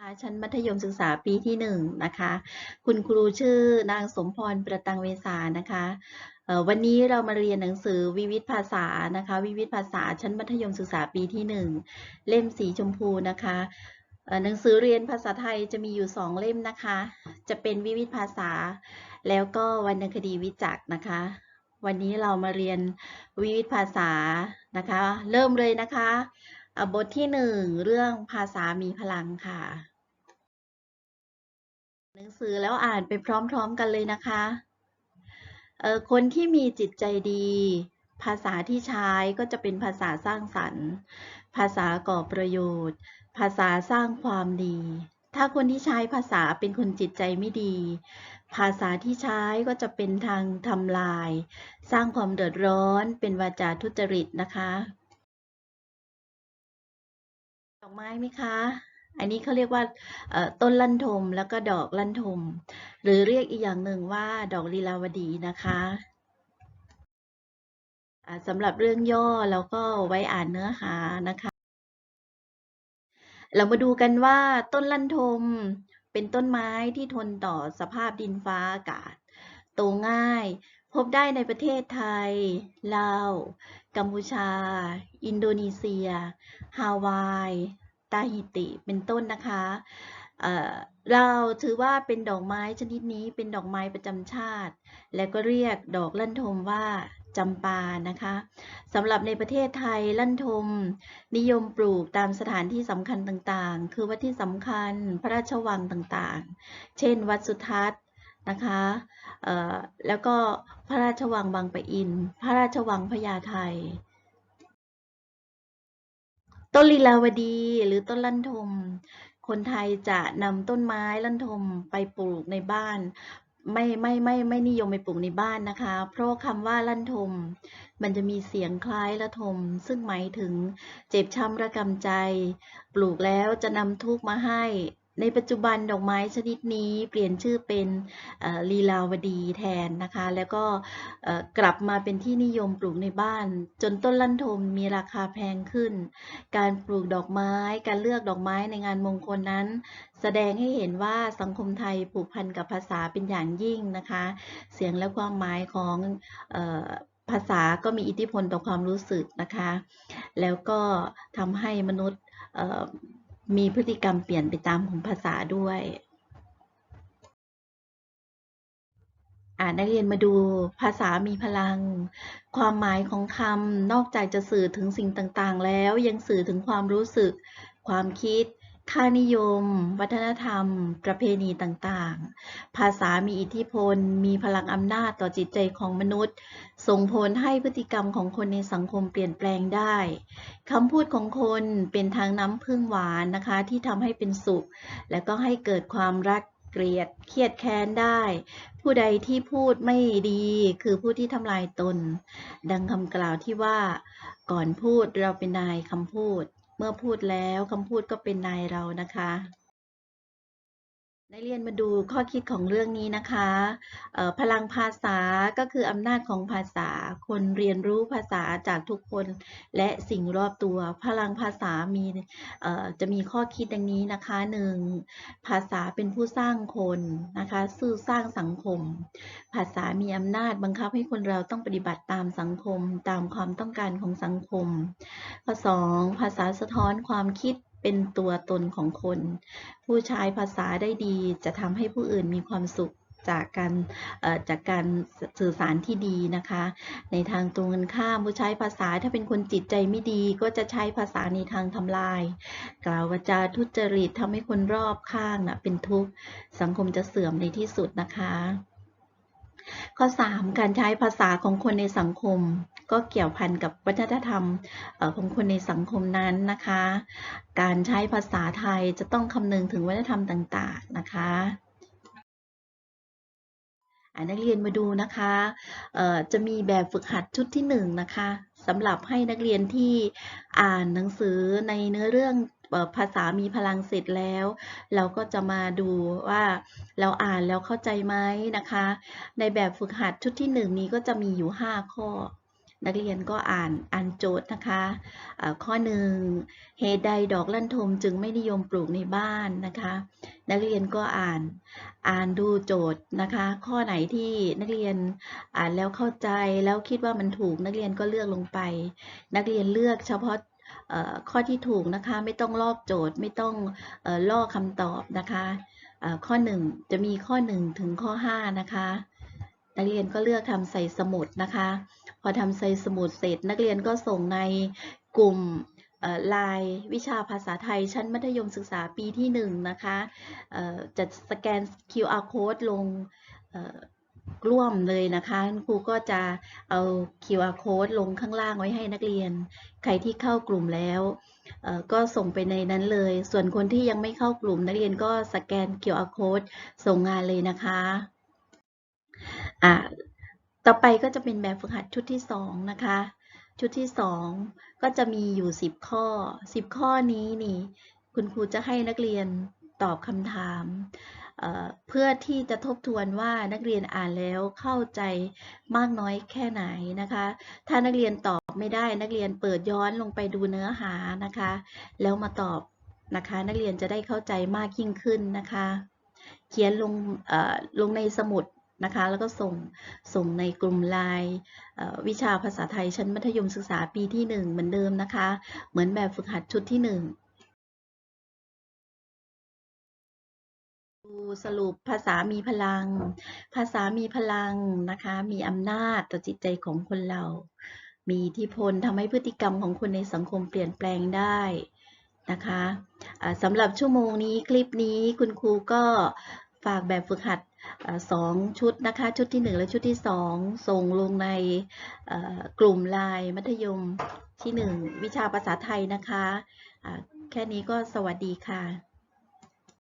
ค่ะชั้นมัธยมศึกษาปีที่หนึ่งนะคะ คุณครูชื่อนางสมพรประตังเวสานะคะวันนี้เรามาเรียนหนังสือวิวิธภาษานะคะ วิวิธภาษาชั้นมัธยมศึกษาปีที่หนึ่งเล่มสีชมพูนะคะหนังสือเรียนภาษาไทยจะมีอยู่สองเล่มนะคะ จะเป็นวิวิธภาษา แล้วก็วรรณคดีวิจักนะคะ วันนี้เรามาเรียนวิวิธภาษานะคะ เริ่มเลยนะคะ บทที่หนึ่งเรื่องภาษามีพลังค่ะ หนังสือแล้วอ่านไปพร้อมๆกันเลยนะคะเออคนที่มีจิตใจดี ภาษาที่ใช้ก็จะเป็นภาษาสร้างสรรค์ ภาษาก่อประโยชน์ ภาษาสร้างความดี ถ้าคนที่ใช้ภาษาเป็นคนจิตใจไม่ดี ภาษาที่ใช้ก็จะเป็นทางทำลาย สร้างความเดือดร้อนเป็นวาจาทุจริตนะคะ อกไม้ไหมคะ อันนี้เขาเรียกว่าต้นลั่นทมแล้วก็ดอกลั่นทม หรือเรียกอีกอย่างหนึ่งว่าดอกลีลาวดีนะคะสำหรับเรื่องย่อเราก็ไว้อ่านเนื้อหานะคะ เรามาดูกันว่าต้นลั่นทมเป็นต้นไม้ที่ทนต่อสภาพดินฟ้าอากาศ โตง่าย พบได้ในประเทศไทย ลาว กัมพูชา อินโดนีเซีย ฮาวาย ตาฮิติ เป็นต้นนะคะเเราถือว่าเป็นดอกไม้ชนิดนี้เป็นดอกไม้ประจำชาติ และก็เรียกดอกลั่นทมว่าจำปานะคะสำหรับในประเทศไทยลั่นทม นิยมปลูกตามสถานที่สำคัญต่างๆ คือวัดที่สำคัญพระราชวังต่างๆ เช่น วัดสุทัศน์ นะคะแล้วก็พระราชวังบางปะอิน พระราชวังพญาไทต้นลีลาวดีหรือต้นลั่นทม คนไทยจะนำต้นไม้ลั่นทมไปปลูกในบ้าน ไม่ไม่ไม่ไม่นิยมไปปลูกในบ้านนะคะ เพราะคำว่าลั่นทม มันจะมีเสียงคล้ายระทม ซึ่งหมายถึงเจ็บช้ำระกำใจ ปลูกแล้วจะนำทุกข์มาให้ ในปัจจุบันดอกไม้ชนิดนี้เปลี่ยนชื่อเป็นลีลาวดีแทนนะคะ แล้วก็กลับมาเป็นที่นิยมปลูกในบ้าน จนต้นลั่นทมมีราคาแพงขึ้น การปลูกดอกไม้ การเลือกดอกไม้ในงานมงคลนั้น แสดงให้เห็นว่าสังคมไทยผูกพันกับภาษาเป็นอย่างยิ่งนะคะ เสียงและความหมายของภาษาก็มีอิทธิพลต่อความรู้สึกนะคะ แล้วก็ทำให้มนุษย์ มีพฤติกรรมเปลี่ยนไปตามของภาษาด้วย อ่านักเรียนมาดูภาษามีพลัง ความหมายของคำนอกจากจะสื่อถึงสิ่งต่างๆ แล้วยังสื่อถึงความรู้สึก ความคิด ค่านิยม วัฒนธรรม ประเพณีต่างๆ ภาษามีอิทธิพล มีพลังอำนาจต่อจิตใจของมนุษย์ ส่งผลให้พฤติกรรมของคนในสังคมเปลี่ยนแปลงได้คำพูดของคนเป็นทางน้ำพึ่งหวานนะคะ ที่ทำให้เป็นสุข และก็ให้เกิดความรักเกลียดเครียดแค้นได้ ผู้ใดที่พูดไม่ดี คือผู้ที่ทำลายตน ดังคำกล่าวที่ว่า ก่อนพูดเราเป็นนายคำพูด เมื่อพูดแล้วคำพูดก็เป็นนายเรานะคะ นักเรียนมาดูข้อคิดของเรื่องนี้นะคะพลังภาษาก็คืออำนาจของภาษา คนเรียนรู้ภาษาจากทุกคนและสิ่งรอบตัว พลังภาษามีจะมีข้อคิดดังนี้นะคะหนึ่งภาษาเป็นผู้สร้างคนนะคะสื่อสร้างสังคม ภาษามีอำนาจบังคับให้คนเราต้องปฏิบัติตามสังคม ตามความต้องการของสังคมข้อสองภาษาสะท้อนความคิด เป็นตัวตนของคน ผู้ใช้ภาษาได้ดีจะทำให้ผู้อื่นมีความสุขจากการจากการสื่อสารที่ดีนะคะ ในทางตรงกันข้ามผู้ใช้ภาษาถ้าเป็นคนจิตใจไม่ดี ก็จะใช้ภาษาในทางทำลาย กล่าววาจาทุจริตทำให้คนรอบข้างนะเป็นทุกข์สังคมจะเสื่อมในที่สุดนะคะ ข้อ 3 การใช้ภาษาของคนในสังคม ก็เกี่ยวพันกับวัฒนธรรมของคนในสังคมนั้นนะคะ การใช้ภาษาไทยจะต้องคำนึงถึงวัฒนธรรมต่างๆนะคะนักเรียนมาดูนะคะจะมีแบบฝึกหัดชุดที่1นงนะคะสำหรับให้นักเรียนที่อ่านหนังสือในเนื้อเรื่องภาษามีพลังเสร็จแล้ว เราก็จะมาดูว่าเราอ่านแล้วเข้าใจไหมนะคะ ในแบบฝึกหัดชุดที่ 1 นี้ก็จะมีอยู่ 5 ข้อ นักเรียนก็อ่านอ่านโจทย์นะคะเอ่อข้อหนึ่งเหตุใดดอกลั่นทมจึงไม่นิยมปลูกในบ้านนะคะ นักเรียนก็อ่านอ่านดูโจทย์นะคะ ข้อไหนที่นักเรียนอ่านแล้วเข้าใจแล้วคิดว่ามันถูกนักเรียนก็เลือกลงไป นักเรียนเลือกเฉพาะข้อที่ถูกนะคะไม่ต้องลอกโจทย์ไม่ต้องอ่อลอกคำตอบนะคะเอ่อข้อ 1 จะมีข้อ 1 ถึงข้อ 5 นะคะ นักเรียนก็เลือกทำใส่สมุดนะคะ พอทำใส่สมุดเสร็จ นักเรียนก็ส่งในกลุ่มไลน์วิชาภาษาไทยชั้นมัธยมศึกษาปีที่ 1 นะคะจะสแกน QR code ลงเอ่อร่วมเลยนะคะคุณครูก็จะเอา QR code ลงข้างล่างไว้ให้นักเรียน ใครที่เข้ากลุ่มแล้วก็ส่งไปในนั้นเลย ส่วนคนที่ยังไม่เข้ากลุ่มนักเรียนก็สแกน QR code ส่งงานเลยนะคะ อะต่อไปก็จะเป็นแบบฝึกหัดชุดที่ 2 นะคะ ชุดที่ 2 ก็จะมีอยู่ 10 ข้อ 10 ข้อนี้นี่ คุณครูจะให้นักเรียนตอบคำถามเเพื่อที่จะทบทวนว่านักเรียนอ่านแล้วเข้าใจมากน้อยแค่ไหนนะคะ ถ้านักเรียนตอบไม่ได้นักเรียนเปิดย้อนลงไปดูเนื้อหานะคะ แล้วมาตอบนะคะ นักเรียนจะได้เข้าใจมากยิ่งขึ้นนะคะ เขียนลงลงในสมุด นะคะ แล้วก็ส่งส่งในกลุ่มไลน์วิชาภาษาไทยชั้นมัธยมศึกษาปีที่ 1 เหมือนเดิมนะคะ เหมือนแบบฝึกหัดชุดที่1ดูสรุปภาษามีพลัง ภาษามีพลังนะคะ มีอำนาจต่อจิตใจของคนเรา มีอิทธิพลทำให้พฤติกรรมของคนในสังคมเปลี่ยนแปลงได้นะคะสำหรับชั่วโมงนี้คลิปนี้คุณครูก็ ฝากแบบฝึกหัดอ่าสองชุดนะคะ ชุดที่ 1 และชุดที่ 2 ส่งลงในกลุ่มไลน์มัธยมที่ 1 วิชาภาษาไทยนะคะ แค่นี้ก็สวัสดีค่ะ